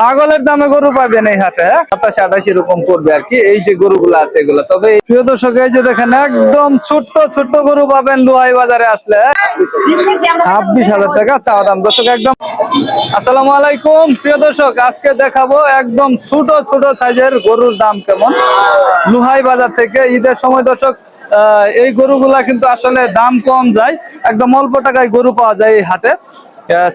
ছাগলের দামে গরু পাবেন এই হাটে সাতাশ, আঠাশ এরকম করবে আর কি, এই যে গরুগুলো আছে এগুলো। তবে প্রিয় দর্শক, এই যে দেখেন, একদম ছোট্ট ছোট্ট গরু পাবেন লুহাই বাজারে আসলে ছাব্বিশ হাজার টাকা চাওয়া দাম। দর্শক, একদম, আসসালামু আলাইকুম। প্রিয় দর্শক, আজকে দেখাবো একদম ছোট ছোট সাইজের গরুর দাম কেমন। লুহাই বাজার থেকে ঈদের সময় দর্শক এই গরুগুলা কিন্তু আসলে দাম কম যায়, একদম অল্প টাকায় গরু পাওয়া যায় এই হাটে।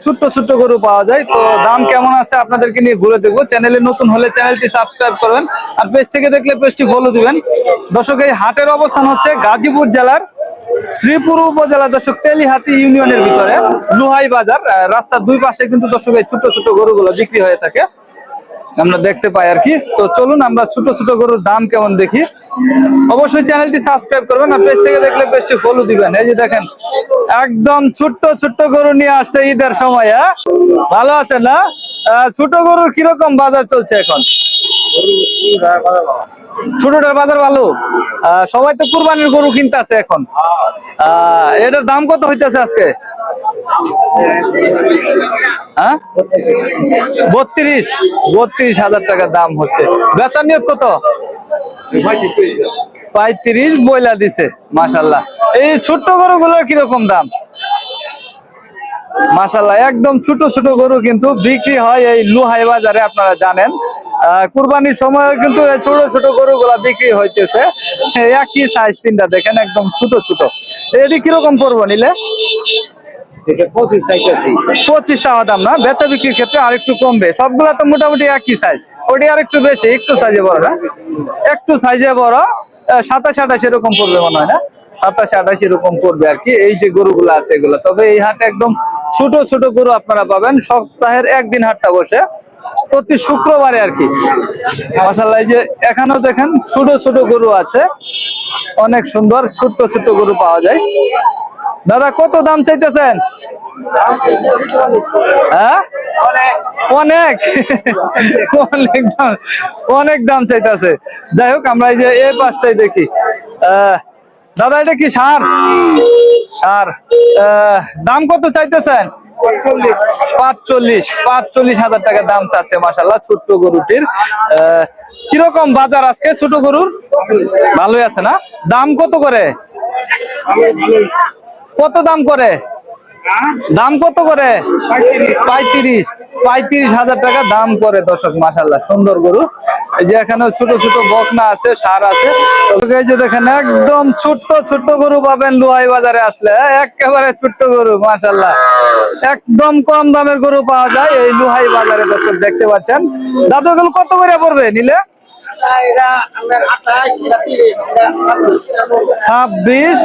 ছোট্ট ছোট্ট গরু পাওয়া যায়। তো দাম কেমন আছে আপনাদেরকে নিয়ে ঘুরে দেখব। চ্যানেলে নতুন হলে চ্যানেলটি সাবস্ক্রাইব করবেন। আর পেজ থেকে দেখলে পেজটি ভালো দিবেন। দর্শক, এই হাটের অবস্থান হচ্ছে গাজীপুর জেলার শ্রীপুর উপজেলা। দর্শক, তেলিহাতি ইউনিয়নের ভিতরে, লুহাই বাজার। রাস্তার দুই পাশে কিন্তু দর্শক, এই ছোট্ট ছোট গরুগুলো বিক্রি হয়ে থাকে। আমরা দেখতে পাই আর কি। তো চলুন আমরা ছোট ছোট গরুর দাম কেমন দেখি। অবশ্যই চ্যানেলটি সাবস্ক্রাইব করবেন আর পেজ থেকে দেখলে পেজটি ফলো দিবেন। এই যে দেখেন, একদম ছোট্ট ছোট্ট গরু নিয়ে আসছে ঈদের সময় হ্যাঁ? ভালো আছে না? ছোট গরুর কীরকম বাজার চলছে এখন? ছোটটার বাজার ভালো? সবাই তো কুরবানির গরু কিনতেছে এখন। এটার দাম কত হইতেছে আজকে? হ্যাঁ? বত্রিশ বত্রিশ হাজার টাকা দাম হচ্ছে। বেচার নিয়ত কত? পঁয়ত্রিশ বইলা দিছে মাসাল্লাহ এই ছোট্ট গরুগুলোর কীরকম দাম? মাসাল্লাহ একদম ছোট ছোট গরু কিন্তু বিক্রি হয় এই লুহাই বাজারে, আপনারা জানেন। কুরবানির সময় কিন্তু ছোট ছোট গরুগুলা বিক্রি হইতেছে। একই সাইজ তিনটা, দেখেন, একদম ছোট ছোট। এটি কীরকম করব নিলে? পঁচিশ টাকা দাম না? বেচা বিক্রির ক্ষেত্রে আরেকটু কমবে। সবগুলা তো মোটামুটি একই সাইজ ওটি আর একটু বেশি, একটু সাইজে বড় না? একটু সাইজে বড় সাতাশ আঠাশ এরকম পড়বে মনে হয় না? সাতাশ আঠাশ এরকম পড়বে আর কি, এই যে গরুগুলো আছে এগুলো। তবে এই হাটে একদম ছোট ছোট গরু আপনারা পাবেন। সপ্তাহের একদিন হাটটা বসে। প্রতি শুক্রবারে আর কি। মাসাল্লাহ এই যে এখানেও দেখেন ছোট ছোট গরু আছে। অনেক সুন্দর, ছোট্ট ছোট্ট গরু পাওয়া যায়। দাদা কত দাম চাইতেছেন? হ্যাঁ? অনেক। অনেক দাম অনেক দাম চাইতেছে। যাই হোক আমরা এই যে এই পাশটাই দেখি। দাদা এটা কি সার? সার। দাম কত চাইতেছেন? পাঁচচল্লিশ। পাঁচচল্লিশ হাজার টাকা দাম চাচ্ছে মাসাল্লাহ ছোট্ট গরুটির। কীরকম বাজার আজকে ছোট গরুর? ভালোই আছে না? দাম কত করে? কত দাম করে? দাম কত করে? পঁয়ত্রিশ। পঁয়ত্রিশ হাজার টাকা দাম করে দর্শক মাসাল্লাহ সুন্দর গরু। এই যে এখানে ছোট ছোট বকনা আছে সার আছে। এই যে দেখেন একদম ছোট্ট ছোট্ট গরু পাবেন লুহাই বাজারে আসলে। একেবারে ছোট্ট গরু মাসাল্লাহ একদম কম দামের গরু পাওয়া যায় এই লুহাই বাজারে দর্শক দেখতে পাচ্ছেন। দাদু এগুলো কত করে পড়বে নিলে? ছাব্বিশ।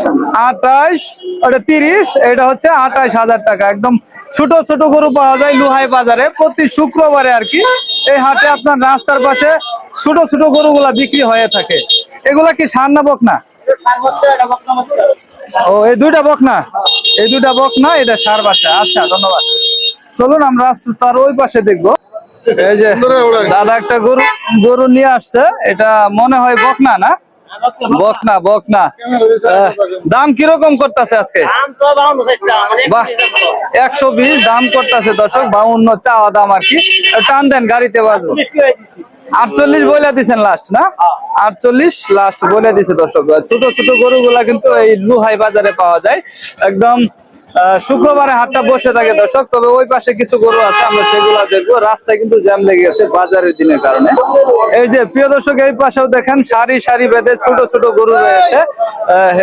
আঠাশ ওটা তিরিশ এটা হচ্ছে আঠাশ হাজার টাকা। একদম ছোট ছোট গরু পাওয়া যায় লুহাই বাজারে। প্রতি শুক্রবারে আর কি এই হাটে আপনার রাস্তার পাশে ছোট ছোট গরুগুলা বিক্রি হয়ে থাকে। এগুলা কি সার না বক না ও এই দুইটা বক না এই দুইটা বক না এটা সার বাচ্চা। আচ্ছা ধন্যবাদ। চলুন আমরা তার ওই পাশে দেখব। এই যে দাদা একটা গরু গরু নিয়ে আসছে। এটা মনে হয় বকনা না? বকনা বকনা। দাম কীরকম করতেছে আজকে? বাহ একশো বিশ দাম করতেছে দর্শক বাউন্ন চাওয়া দাম আর কি। টান দেন গাড়িতে বাজবো। আটচল্লিশ বলে দিছেন লাস্ট না? আটচল্লিশ লাস্ট বলে দিছে দর্শক। ছোট ছোট গরুগুলা কিন্তু এই লুহাই বাজারে পাওয়া যায়। একদম শুক্রবারে হাটটা বসে থাকে দর্শক। তবে ওই পাশে কিছু গরু আছে আমরা সেগুলা দেখব। রাস্তায় কিন্তু জ্যাম লেগে গেছে বাজারের দিনের কারণে। এই যে প্রিয় দর্শক এই পাশেও দেখেন সারি সারি বেঁধে ছোট ছোট গরু রয়েছে।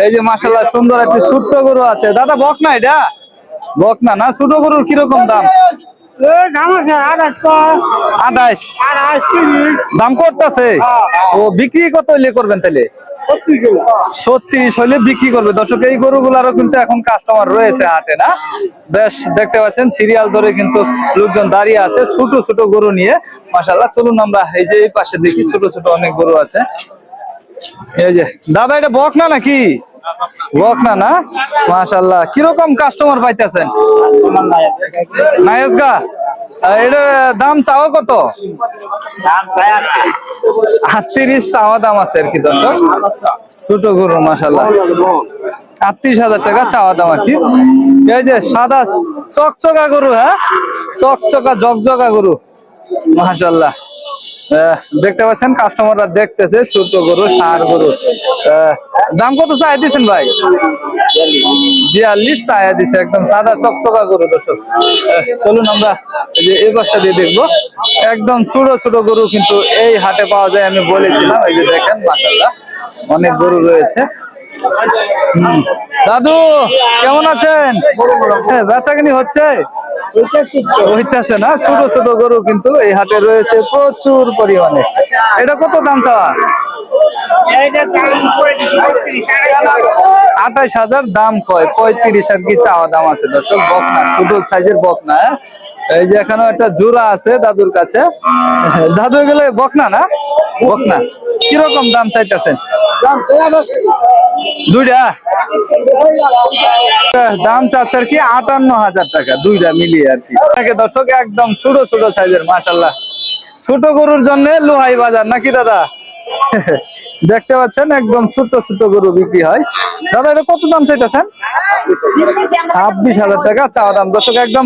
এই যে মাসাল্লাহ সুন্দর একটি ছোট্ট গরু আছে। দাদা বক না এটা? বক না না? ছোট গরুর কীরকম দাম? আঠাশ দাম করতেছে? ও বিক্রি কত করবেন তাহলে ছত্রিশ হইলে বিক্রি করবে। দর্শক, এই গরুগুলারও কিন্তু এখন কাস্টমার রয়েছে হাটে, না? বেশ, দেখতে পাচ্ছেন, সিরিয়াল ধরে কিন্তু লোকজন দাঁড়িয়ে আছে ছোট ছোট গরু নিয়ে। মাসাল্লাহ চলুন আমরা এই যে এই পাশে দেখি, ছোট ছোট অনেক গরু আছে। এই যে, দাদা, এটা বক না নাকি? বক না না? মাসাল্লাহ কীরকম কাস্টমার পাইতেছেন? নায়েসগা? এটার দাম চাও কত? আটত্রিশ চাওয়া দাম আছে আর কি দর্শক। ছোট গরু মাসাল্লাহ আটত্রিশ হাজার টাকা চাওয়া দাম আর কি। এই যে সাদা চকচকা গরু হ্যাঁ? চকচকা জকজকা গরু মাশাল্লাহ আহ, দেখতে পাচ্ছেন কাস্টমাররা দেখতেছে ছোট গরু সার গরু। দাম কত চাই দিচ্ছেন ভাই? বিয়াল্লিশ চায়া দিছে একদম সাদা চকচকা গরু দর্শক। চলুন আমরা এই যে এই বাসটা দিয়ে দেখব। একদম ছোট ছোট গরু কিন্তু এই হাটে পাওয়া যায় আমি বলেছিলাম এই যে দেখেন মাশাল্লাহ অনেক গরু রয়েছে। দাদু কেমন আছেন? হ্যাঁ, বেচাকিনি হচ্ছে? হইতেছে না, ছোট ছোট গরু কিন্তু এই হাটে রয়েছে প্রচুর পরিমাণে। এটা কত দাম চাওয়া? আঠাইশ হাজার দাম কয়, পঁয়ত্রিশ আর কি চাওয়া দাম আছে দর্শক, বকনা, ছোট সাইজের বকনা হ্যাঁ? এই যে এখানে একটা জোড়া আছে দাদুর কাছে। দাদু এগুলো বকনা না? বকনা। কীরকম দাম চাইতেছেন? দুইটা? দাম আর কি আটান্ন হাজার টাকা, দুইটা মিলিয়ে আর কি। দর্শক, একদম ছোট ছোট সাইজের মাশাল্লাহ ছোট গরুর জন্য লোহাই বাজার, নাকি দাদা? দেখতে পাচ্ছেন, একদম ছোট ছোট গরু বিক্রি হয়। দাদা, এটা কত দাম চাইতেছেন? ছাব্বিশ হাজার টাকা চা দাম। দর্শক, একদম